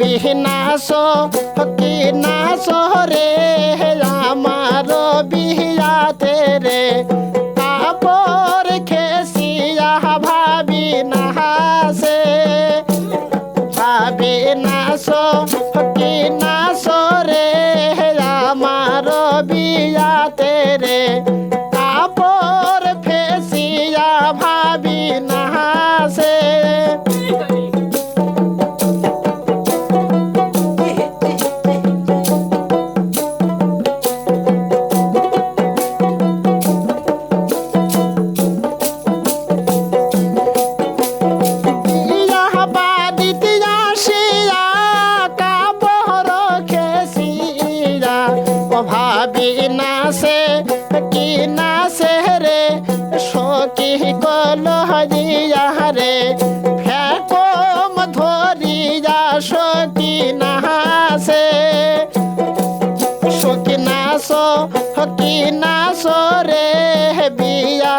রবি নাশ কি নাশ রে আমার বিয়াতে রে। হইয়া রে ফেকম ধরিয়া সকি না নাস হকি নাস রে বিয়া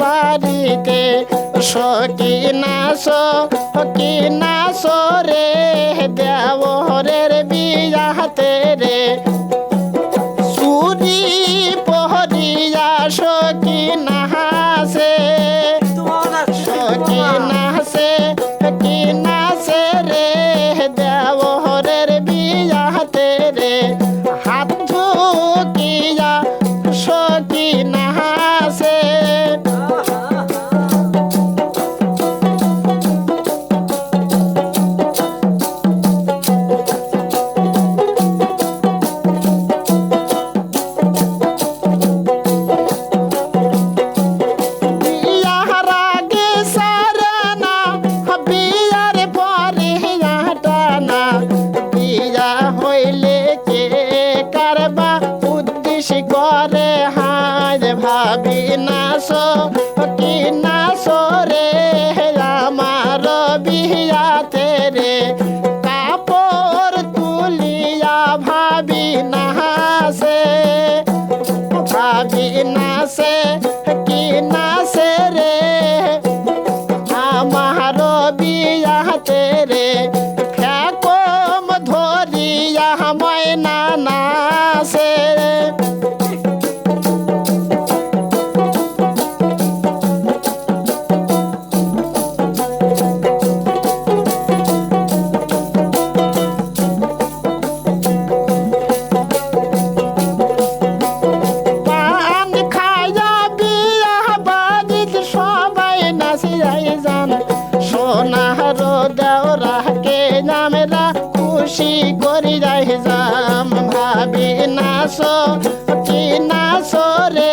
বাড়িতে সকি নাচ কি নাচ রে দেওরের বিয়াতে রে। সুরি পহরিয়া সকি নাহাসে সকি নাচে কি নাচে রে। নাস কি নাস আমার বিয়াতে রে। কাপড় তুলিয়া ভাবি নাসে ভাবি নাচে কি নাচে রে। আমার বিয়াতে রে ফেকম ধরিয়া ময়না নাচে সোনার দেওরাকে নামেরা খুশি করি যাই যাম ভাবি নাচ কি নাচ রে।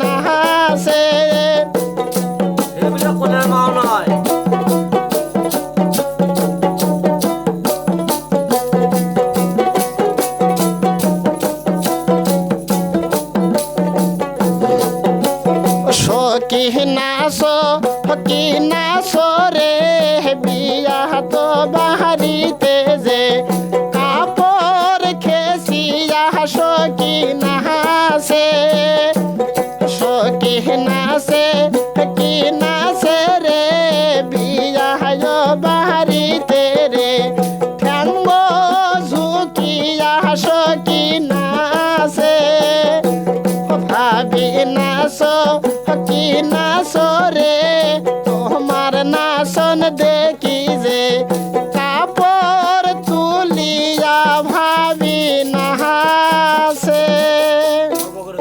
নাহাসে। এগুলো কোনের মাও সকি নাচ কি নাচ রে বিয়া তো বাহারিতে কি নাচ